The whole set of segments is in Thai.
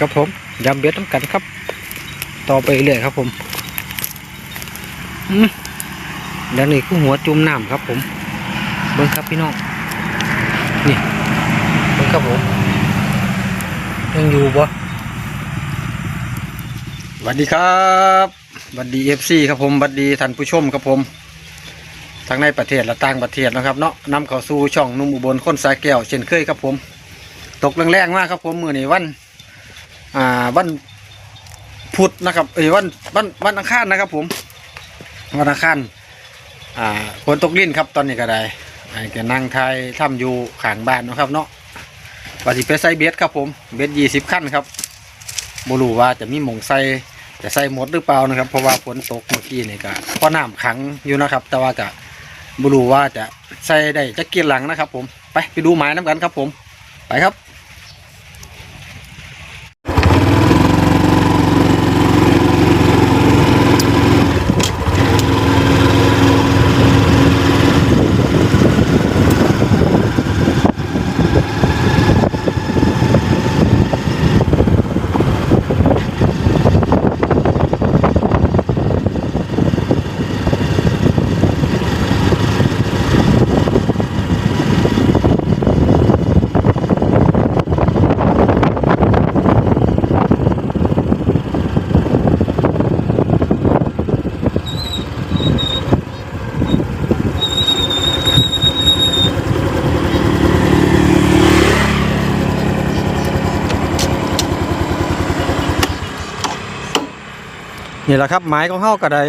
ครับผมยำเบ็ดน้ำกันครับ ต่อไปเรื่อยครับผมอแล้วนี่คือหัวจุ่มน้ำครับ ผมเบิ้งครับพี่น้องนี่เบิ้งครับผมยังอยู่ปะสวัสดีครับสวัสดีเอฟซีครับผมสวัสดีท่านผู้ชมครับผมทั้งในประเทศและต่างประเทศนะครับเนาะนำเข้าสู่ช่องนุ่มอุบลคนสายแก้วเช่นเคยครับผม ตกแรงๆมากครับผมมือนี้วัน อ่าวันพุธนะครับเอ้ยวันวันวันอังคารนะครับ ผมวันอังคารอ่าฝนตกลิ้นครับตอนนี้ก็ได้ไอ้แกนั่งไทยทำอยู่ขางบ้านนะครับ เนาะว่าสิไปใส่เบ็ดครับ ผมเบ็ดยี่สิบขั้นครับบรูว่าจะมีหมงใส่จะใส่หมดหรือเปล่านะครับ เพราะว่าฝนตกเมื่อกี้นี่ก็พอน้ำขังอยู่นะครับ แต่ว่าก็บรูว่าจะใส่ได้จะเกียรหลังนะครับ ผมไปไปดูหมายน้ำกันครับ ผมไปครับ นี่แหละครับหมายของเฮาก็ได้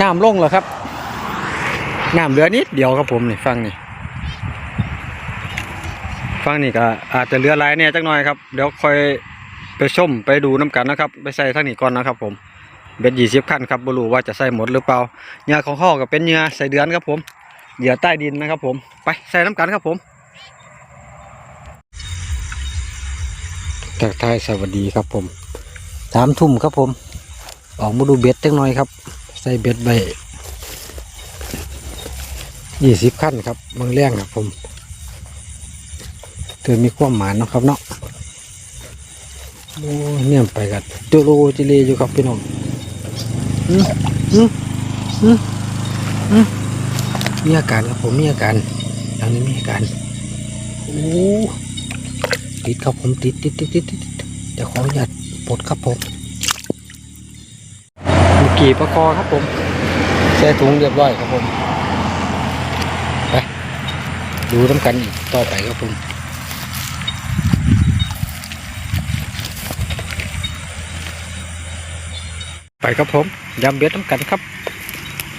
น้ำลงแล้วครับน้ำเหลือนิดเดียวครับผมนี่ฟังนี่ฟังนี่ก็อาจจะเหลือลายเนี่ยจักหน่อยครับเดี๋ยวค่อยไปชมไปดูน้ำกันนะครับ ไปใส่ทางนี้ก่อนนะครับ ผมเบ็ดยี่สิบขั้นครับบรูว่าจะใส่หมดหรือเปล่าเหยื่อของเฮาก็เป็นเหยื่อใส่เดือนครับผมเหยื่อใต้ดินนะครับ ผมไปใส่น้กันครับผมทักทายสวัสดีครับผมสามทุ่มครับผม ออกมาดูเบ็ดจังหน่อยครับ ใส่เบ็ดใบยี่สิบขั้นครับเมืองแรงครับผมเธอมีความหมายนาะครับเนาะโอ้เนี่ยไปกันจุโรจิเลอยู่ครับพี่น้องอืมอืมอืมอืมมีอาการครับผมมีอาการอย่างนี้มีอาการโอ้ติดครับผมติดติดติดติดติดเดี๋ยวขออนุญาตปลดครับผม กี่ประคอครับผมแช่ถุงเรียบร้อยครับผมไปดูน้ำกันอีกต่อไปครับผมไปครับผมยำเบ็ดน้ำกันครับ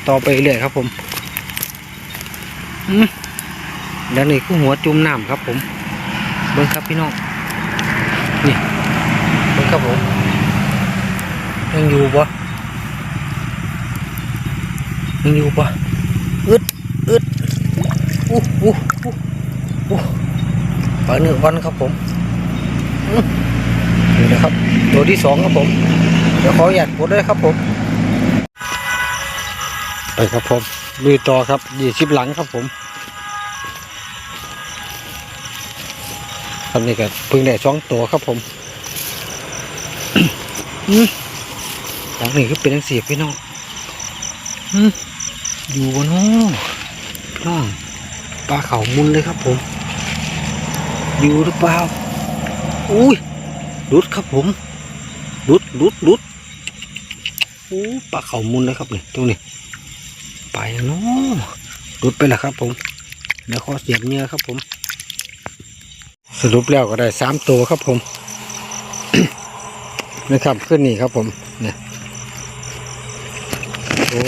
ต่อไปเรื่อยครับผมอืมแล้วนี่คือหัวจุ่มน้ำครับ ผมเบิ้งครับพี่น้องนี่เบิ้งครับผมยังอยู่ปะ ยังอยู่ปะอึดอึดอู้อู้อู้อู้ปลาเนื้อวันครับผมนี่นะครับ ตัวที่สองครับผม เดี๋ยวขอหยัดปดด้วยครับผมไปครับผมลุยต่อครับยี่สิบหลังครับผมทำนี่ก็เพิ่งได้สองตัวครับผมหลังนี้ก็เป็นทั้งสี่พี่น้อง อืม อยู่บนห้องน้องปลาเขามุนเลยครับผม อยู่หรือเปล่า อุ้ยรุดครับผมรุดรุดรุดโอ้ปลาเขามุนเลยครับนี่ตรงนี้ไปแล้วเนาะรุดไปแล้วครับผมเดี๋ยวขอเสียบเนื้อครับผม สรุปแล้วก็ได้สามตัวครับผมนะครับขึ้นนี่ครับผมเนี่ยโอ้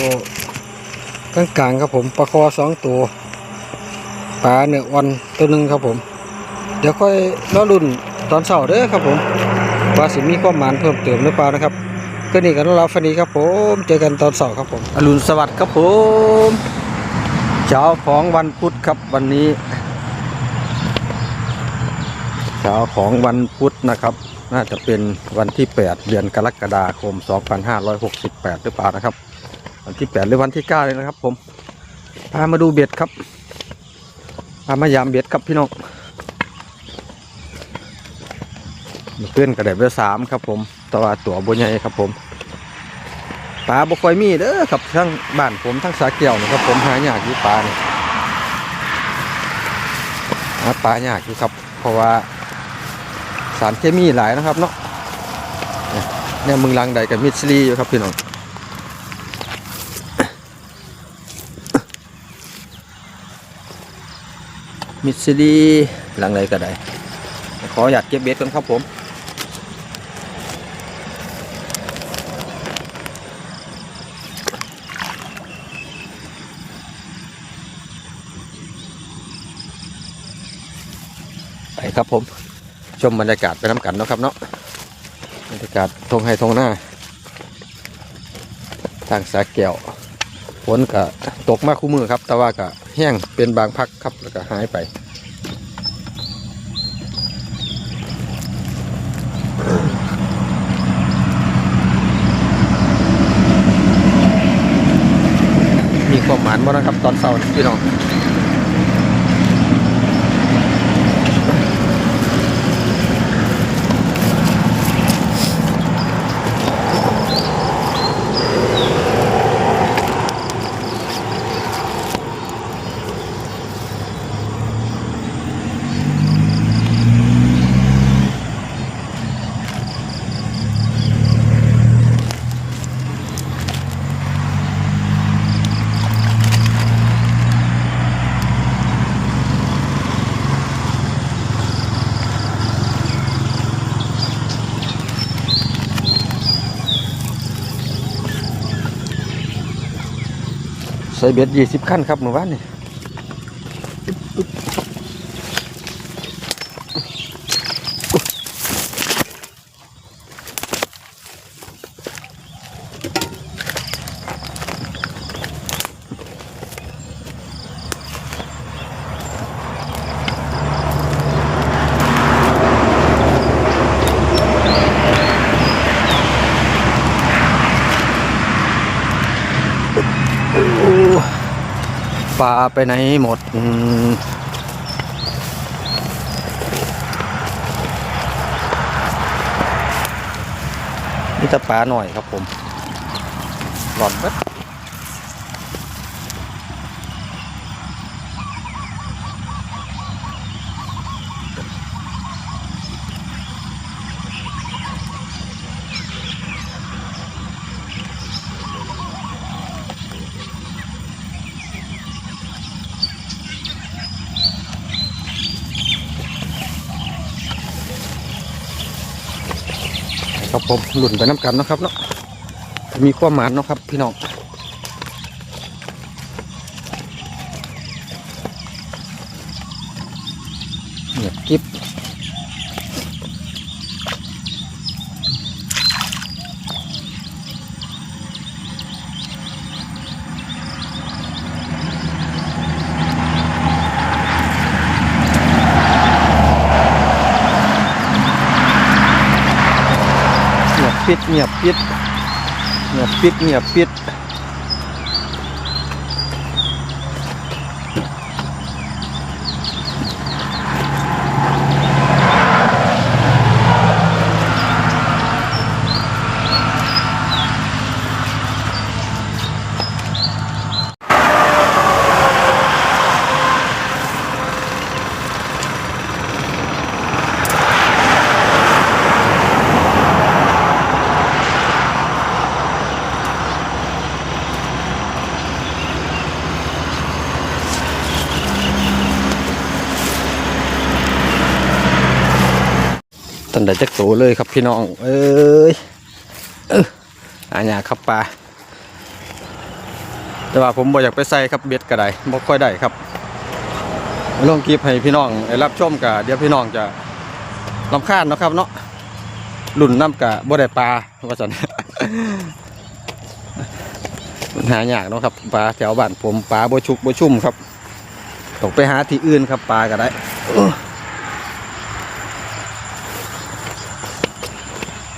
กลางกลางครับผมปลาคอสองตัวปลาเนื้อวันตัวหนึ่งครับผม เดี๋ยวค่อยรอรุ่นตอนเสาร์เด้อครับผมว่าสิมีความหมานเพิ่มเติมหรือเปล่านะครับก็นี่กันเราฟันนี้ครับผมเจอกันตอนเสาร์ครับผมอรุณสวัสดิ์ครับผมเช้าของวันพุธครับวันนี้เช้าของวันพุธนะครับ น่าจะเป็นวันที่ 8 เดือนกรกฎาคม 2568 หรือเปล่านะครับ วันที่แปดหรือวันที่เก้าเลยนะครับ ผมพามาดูเบ็ดครับพามายามเบ็ดครับพี่น้องมันขึ้นกระเด็บเบอร์สามครับ ผมต่ว่าตัวบนใหญ่ครับ ผมปลาบ่ค่อยมีเด้อครับทั้งบ้านผมทั้งสาเกี่ยวนะครับ ผมหายากอยู่ปลาเนี่หาปลายากอยู่ครับ เพราะว่าสารเคมีหลายนะครับเนาะเนี่ยมึงลังใดกับมิดซิลีอยู่ครับพี่น้อง มิดซิลีหลังใดก็ได้ ขออยากเก็บเบ็ดกันครับผม ไปครับผม ชมบรรยากาศไปน้ำกันเนาะครับเนาะ บรรยากาศทงไฮทงหน้า ทางสาแก้วฝนก็ตกมากคู่มือครับ แต่ว่าก็ แห้งเป็นบางพักครับแล้วก็หายไป มีความหมานบ่นะครับ ตอนเช้านี่พี่น้อง ส่เบ็ดยี่สิบขั้นครับเมื่อวานนี่ ปลาไปไหนหมดนี่จะปลาหน่อยครับผมหลอนเบ็ด ผมหลุนไปน้ำกันนะครับเนาะมีความหมานเนาะครับพี่น้องเงียบกิ๊บเงียบ ปิดเงียบปิดเงียบปิดเงียบปิด ได้จักโตเลยครับพี่น้อง เอ้ยอาญาครับปลาแต่ว่าผมบ่อยากไปใส่ครับเบ็ดก็ได้บ่ค่อยได้ครับลงคลิปให้พี่น้องได้รับชมกะเดี๋ยวพี่น้องจะลำคาญเนาะครับเนาะหลุ่นน้ำกะบ่ได้ปลาว่าสันมันหายากเนาะครับปลาแถวบ้านผมปลาบ่ชุกบ่ชุ่มครับต้องไปหาที่อื่นครับปลาก็ได้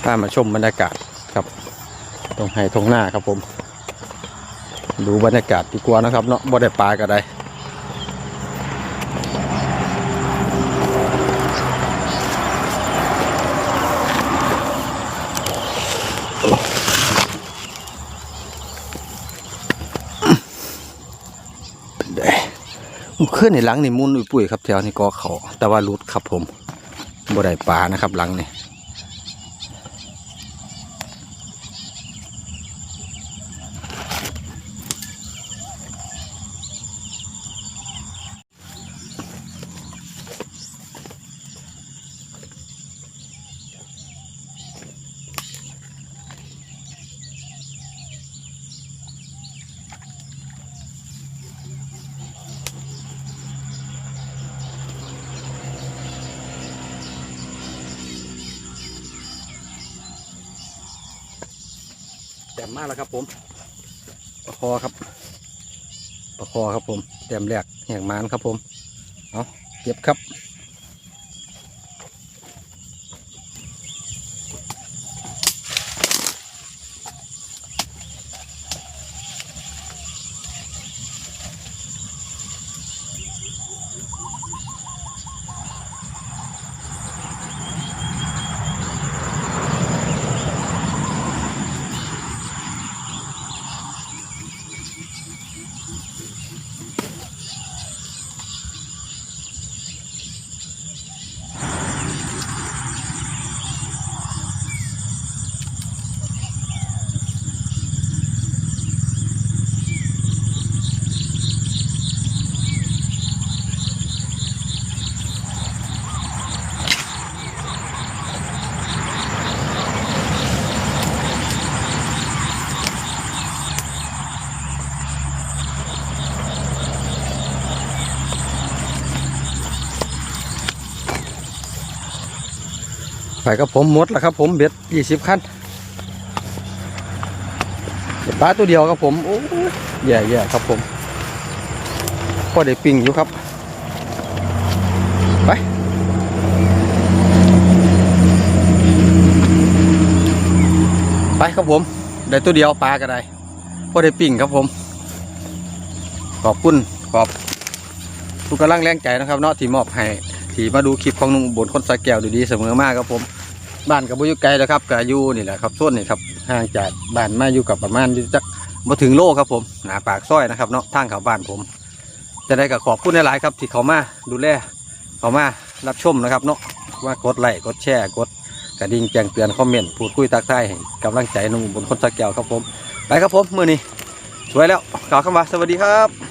้ามาชมบรรยากาศครับตรงไห้ตรงหน้าครับผม ดูบรรยากาศดีกว่านะครับเนาะบ่ได้ปลาก็ได้ขึ้นในหลังนี่มุนอุ้ยปุ๋ยครับแถวนี่ก็เขาแต่ว่ารุดครับผมบ่ได้ปลานะครับหลังนี่ มมากแล้วครับ ผมประคอครับประคอครับผมแต้มแรกแห่งมานครับผมเอาเก็บครับ ไปกับผมหมดแล้วครับผมเบ็ดยี่สิบคันปลาตัวเดียวครับผมโอ้ยแย่แย่ๆครับผมพอได้ปิ่งอยู่ครับไปไปครับผมได้ตัวเดียวปลาก็ได้พอได้ปิ่งครับผม ขอบคุณขอบทุกกำลังแรงใจนะครับเนาะที่มอบให้ที่มาดูคลิปของนุ่มบนคนสายแก้วดีๆเสมอมากครับผม บ้านกับบุยุไกลแล้วครับกับยูนี่แหละครับส่วนนี่ครับห่างจากบ้านมาอยู่กับประมาณจักมาถึงโลครับผมหนาปากซอยนะครับเนาะทางเขาบ้านผมจะได้กับขอบคุณหลายๆครับ ที่เขามาดูแลเขามารับชมนะครับเนาะว่ากดไลค์กดแชร์กดกระดิ่งแจ้งเตือนคอมเมนต์พูดคุยทักทายให้กำลังใจนุ่มบนคนสายแก้วครับผมไปครับผมมือนี้สวยแล้วกล่าวคำว่าสวัสดีครับ